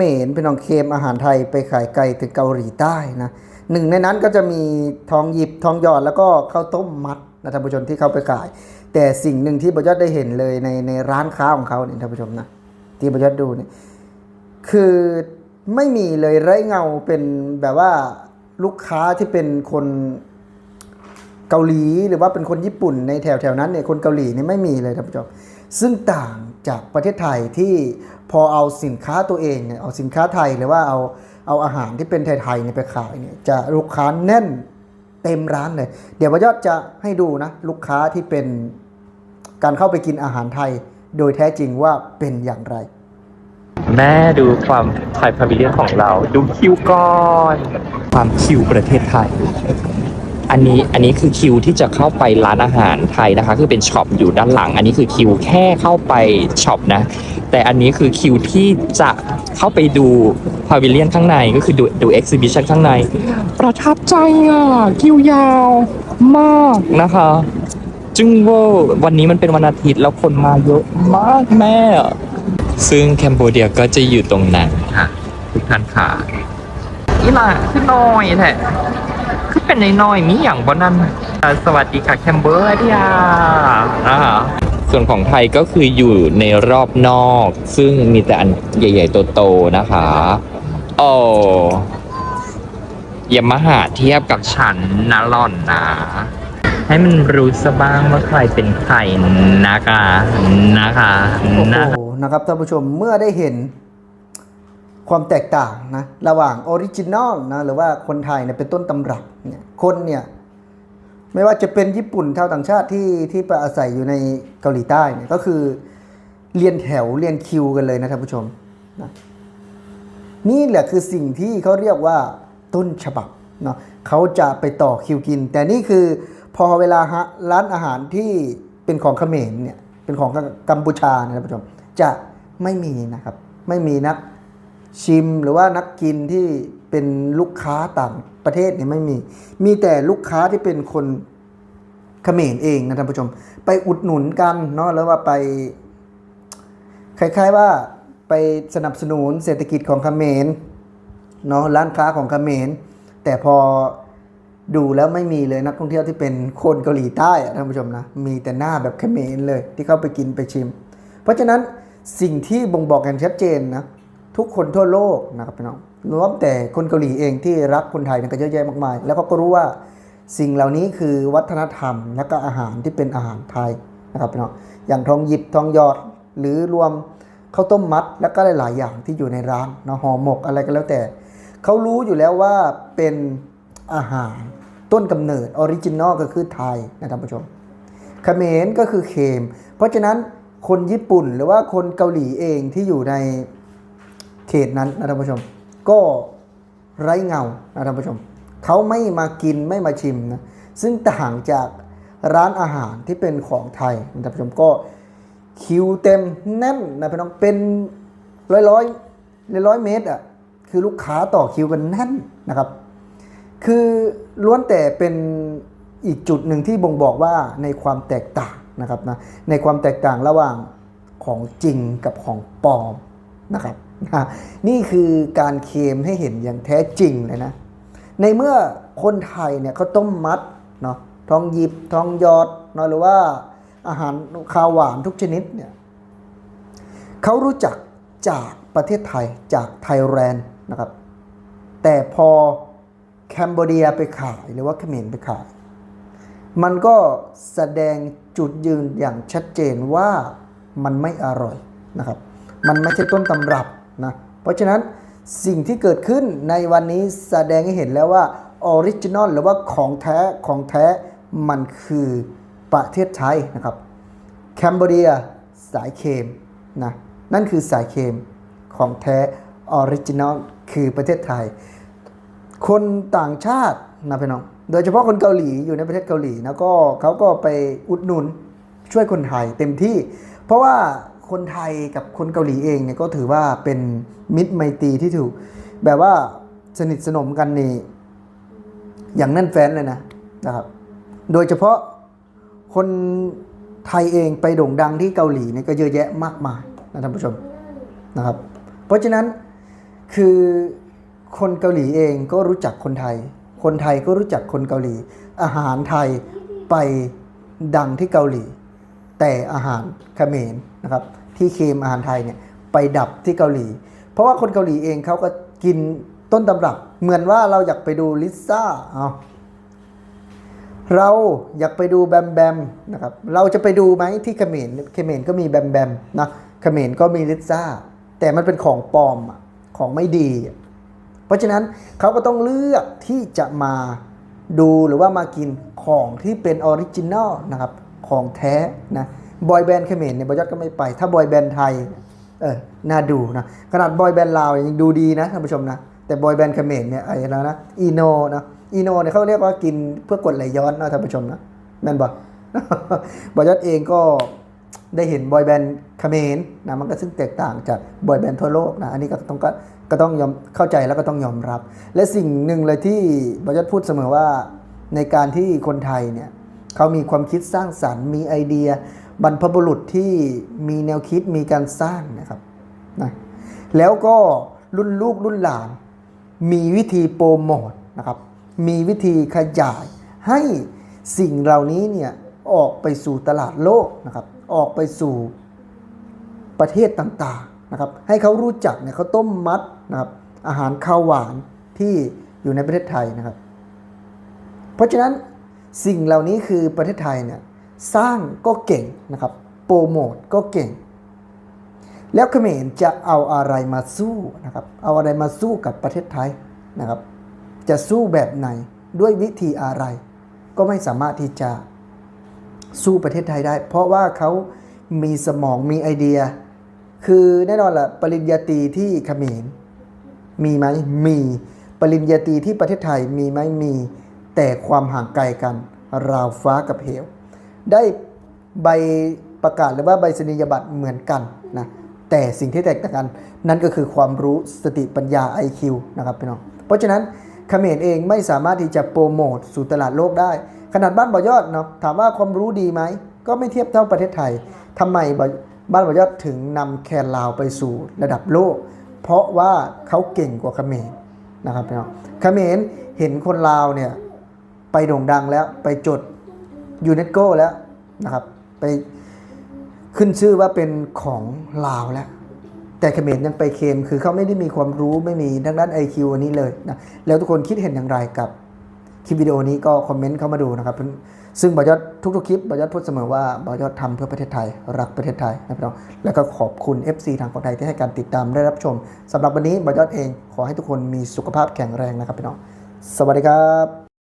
มรพี่น้องเค็มอาหารไทยไปขายไกลถึงเกาหลีใต้นะหนึ่งในนั้นก็จะมีทองหยิบทองหยอดแล้วก็ข้าวต้มมัดนะท่านผู้ชมที่เขาไปขาย แต่สิ่งหนึ่งที่บรยอดได้เห็นเลยในในร้านค้าของเขาเนี่ยท่านผู้ชมนะที่บรยอดดูเนี่ยคือไม่มีเลยไร้เงาเป็นแบบว่าลูกค้าที่เป็นคนเกาหลีหรือว่าเป็นคนญี่ปุ่นในแถวแถวนั้นเนี่ยคนเกาหลีนี่ไม่มีเลยท่านผู้ชมซึ่งต่างจากประเทศไทยที่ พอเอาสินค้าตัวเองเนี่ยเอาสินค้าไทยหรือว่าเอาเอาอาหารที่เป็นไทยๆเนี่ยไปขายเนี่ยจะลูกค้าแน่นเต็มร้านเลย เดี๋ยววยอดจะให้ดูนะลูกค้าที่เป็นการเข้าไปกินอาหารไทย โดยแท้จริงว่าเป็นอย่างไร แม่ดูความไทยพาวิเลียนของเรา ดูคิวก่อน ความคิวประเทศไทย อันนี้อันนี้คือคิวที่จะเข้าไปร้านอาหารไทยนะคะ คือเป็นช็อปอยู่ด้านหลัง อันนี้คือคิวแค่เข้าไปช็อปนะ แต่อันนี้คือคิวที่จะเข้าไปดูพาวิเลียนข้างในก็คือดูดูเอ็กซิบิชันข้างใน ประทับใจอะ คิวยาวมากนะคะ จึงวอร์วันนี้มันเป็นวันอาทิตย์แล้วคนมาเยอะมากแม่ ซึ่งแคนเบเดียก็จะอยู่ตรงนั้นค่ะทุกท่านค่ะ อีหล่ะคือน้อยแท้คือเป็นน้อยๆมีอย่างบ่นั่นอ่าสวัสดีค่ะแคมเบอร์เดียอ่าส่วนของไทยก็คืออยู่ในรอบนอก ซึ่งมีแต่อันใหญ่ๆโตๆนะคะโอ้อย่ามาหาเทียบกับฉันนะหล่อนนะ ให้มันรู้ซะบ้างว่าใครเป็นใครนะคะนะคะโอ้นะโหนะครับท่านผู้ชมเมื่อได้เห็น ความแตกต่างนะระหว่างออริจินอลนะหรือว่าคนไทยเนี่ยเป็นต้นตำรับเนี่ยคนเนี่ยไม่ว่าจะเป็นญี่ปุ่นชาวต่างชาติที่ที่ไปอาศัยอยู่ในเกาหลีใต้เนี่ยก็คือเรียนแถวเรียนคิวกันเลยนะท่านผู้ชมนะนี่แหละคือสิ่งที่เขาเรียกว่าต้นฉบับเนาะเขาจะไปต่อคิวกิน แต่นี่คือพอเวลาร้านอาหารที่เป็นของเขมรเนี่ยเป็นของกัมพูชานะท่านผู้ชมจะไม่มีนะครับ ไม่มีนัก ชิมหรือว่านักกินที่เป็นลูกค้าต่างประเทศเนี่ยไม่มี มีแต่ลูกค้าที่เป็นคนเขมรเองนะท่านผู้ชม ไปอุดหนุนกันเนาะแล้วว่าไปคล้ายๆว่าไปสนับสนุนเศรษฐกิจของเขมรเนาะร้านค้าของเขมรแต่พอดูแล้วไม่มีเลยนักท่องเที่ยวที่เป็นคนเกาหลีใต้ท่านผู้ชมนะมีแต่หน้าแบบเขมรเลยที่เข้าไปกินไปชิม เพราะฉะนั้นสิ่งที่บ่งบอกกันชัดเจนนะ ทุกคนทั่วโลกนะครับพี่น้องรวมแต่คนเกาหลีเองที่รักคนไทยนี่ยก็เยอะแยะมากมาย แล้วก็ก็รู้ว่าสิ่งเหล่านี้คือวัฒนธรรม และก็อาหารที่เป็นอาหารไทยนะครับพี่น้องอย่างทองหยิบทองหยอด หรือรวมข้าวต้มมัด แล้วก็หลาย ๆ อย่างที่อยู่ในร้านเนาะห่อหมกอะไรก็แล้วแต่ เขารู้อยู่แล้วว่าเป็นอาหารต้นกำเนิดออริจินอลก็คือไทยนะท่านผู้ชมเขมรก็คือเคมเพราะฉะนั้นคนญี่ปุ่นหรือว่าคนเกาหลีเองที่อยู่ใน เขตนั้นนะท่านผู้ชม ก็ไร้เงานะท่านผู้ชมเขาไม่มากินไม่มาชิมนะซึ่งต่างจากร้านอาหารที่เป็นของไทยนะท่านผู้ชมก็คิวเต็มแน่นนะพี่น้องเป็นร้อยร้อยร้อยเมตรอะคือลูกค้าต่อคิวกันแน่นนะครับ คือล้วนแต่เป็นอีกจุดหนึ่งที่บ่งบอกว่าในความแตกต่างนะครับนะในความแตกต่างระหว่างของจริงกับของปลอม นะครับนี่คือการเคมให้เห็นอย่างแท้จริงเลยนะ ในเมื่อคนไทยเนี่ยเขาต้มมัดเนาะทองหยิบทองหยอดเนาะหรือว่าอาหารคาวหวานทุกชนิดเนี่ยเขารู้จักจากประเทศไทยจากไทยแลนด์นะครับ แต่พอแคนเบเดียไปขายหรือว่าเขมรไปขาย มันก็แสดงจุดยืนอย่างชัดเจนว่ามันไม่อร่อยนะครับ มันไม่ใช่ต้นตำรับนะเพราะฉะนั้นสิ่งที่เกิดขึ้นในวันนี้แสดงให้เห็นแล้วว่าออริจินอลหรือว่าของแท้ของแท้มันคือประเทศไทยนะครับแคนเบเดียสายเคมนะนั่นคือสายเคมของแท้ออริจินอลคือประเทศไทย คนต่างชาตินะพี่น้องโดยเฉพาะคนเกาหลีอยู่ในประเทศเกาหลีนะก็เขาก็ไปอุดหนุนช่วยคนไทยเต็มที่ เพราะว่า คนไทยกับคนเกาหลีเองเนี่ยก็ถือว่าเป็นมิตรไมตรีที่ถูก แบบว่าสนิทสนมกันนี่อย่างแน่นแฟ้นเลยนะนะครับ โดยเฉพาะคนไทยเองไปโด่งดังที่เกาหลีเนี่ยก็เยอะแยะมากมายนะท่านผู้ชมนะครับ เพราะฉะนั้นคือคนเกาหลีเองก็รู้จักคนไทย คนไทยก็รู้จักคนเกาหลี อาหารไทยไปดังที่เกาหลี แต่อาหารเขมรนะครับ ที่เคมอาหารไทยเนี่ยไปดับที่เกาหลี เพราะว่าคนเกาหลีเองเขาก็กินต้นตำรับ เหมือนว่าเราอยากไปดูลิซ่าเอาเราอยากไปดูแบมแบมนะครับเราจะไปดูไหมที่เขมรเขมรก็มีแบมแบมนะเขมรก็มีลิซ่า แต่มันเป็นของปลอมของไม่ดี เพราะฉะนั้นเขาก็ต้องเลือกที่จะมาดูหรือว่ามากินของที่เป็นออริจินัลนะครับของแท้นะ บอยแบนด์เขมรเนี่ยบอยอดก็ไม่ไป ถ้าบอยแบนด์ไทยเออน่าดูนะขนาดบอยแบนด์ลาวยังดูดีนะท่านผู้ชมนะแต่บอยแบนด์เขมรเนี่ยไอ้นะนะอีโนนะอีโนเนี่ยเขาเรียกว่ากินเพื่อกดไหลย้อนนะท่านผู้ชมนะแมนบอกบอยอดเองก็ได้เห็นบอยแบนด์เขมรนะมันก็ซึ่งแตกต่างจากบอยแบนด์ทั่วโลกนะอันนี้ก็ต้องก็ก็ต้องยอมเข้าใจแล้วก็ต้องยอมรับ และสิ่งหนึ่งเลยที่บอยอดพูดเสมอว่าในการที่คนไทยเนี่ยเขามีความคิดสร้างสรรค์มีไอเดีย บรรพบุรุษที่มีแนวคิดมีการสร้างนะครับนะแล้วก็รุ่นลูกรุ่นหลาน มีวิธีโปรโมทนะครับ มีวิธีขยายให้สิ่งเหล่านี้เนี่ยออกไปสู่ตลาดโลกนะครับ ออกไปสู่ประเทศต่างๆนะครับ ให้เขารู้จักเนี่ยเขาวต้มมัดนะครับอาหารข้าวหวานที่อยู่ในประเทศไทยนะครับ เพราะฉะนั้นสิ่งเหล่านี้คือประเทศไทยเนี่ย สร้างก็เก่งนะครับ โปรโมทก็เก่ง แล้วเขมรจะเอาอะไรมาสู้นะครับ เอาอะไรมาสู้กับประเทศไทยนะครับ จะสู้แบบไหนด้วยวิธีอะไร ก็ไม่สามารถที่จะสู้ประเทศไทยได้ เพราะว่าเขามีสมองมีไอเดีย คือแน่นอนละปริญญาตรีที่เขมรมีไหมมีปริญญาตรีที่ประเทศไทยมีไหมมีแต่ความห่างไกลกัน ราวฟ้ากับเหว ได้ใบประกาศหรือว่าใบสนียบัตรเหมือนกันนะแต่สิ่งที่แตกต่างกันนั่นก็คือความรู้สติปัญญา IQ นะครับพี่น้องเพราะฉะนั้นเขมรเองไม่สามารถที่จะโปรโมทสู่ตลาดโลกได้ ขนาดบ้านบ่อยอดเนาะถามว่าความรู้ดีไหม ก็ไม่เทียบเท่าประเทศไทยทำไมบ้านบ่อยอดถึงนำแคนลาวไปสู่ระดับโลก เพราะว่าเขาเก่งกว่าเขมรนะครับพี่น้องเขมรเห็นคนลาวเนี่ยไปโด่งดังแล้วไปจด ยูเนสโกแล้วนะครับ ไปขึ้นชื่อว่าเป็นของลาวแล้ว แต่เขมรยังไปเคมคือเขาไม่ได้มีความรู้ไม่มีทางด้าน IQ อันนี้เลยนะแล้วทุกคนคิดเห็นอย่างไรกับคลิปวิดีโอนี้ก็คอมเมนต์เข้ามาดูนะครับ ซึ่งบอยอดทุกๆคลิปบอยอดพูดเสมอว่าบอยอดทำเพื่อประเทศไทย รักประเทศไทยนะพี่น้องแล้วก็ขอบคุณ FC ทางคนไทยที่ให้การติดตามได้รับชมสำหรับวันนี้บอยอดเองขอให้ทุกคนมีสุขภาพแข็งแรงนะครับพี่น้องสวัสดีครับ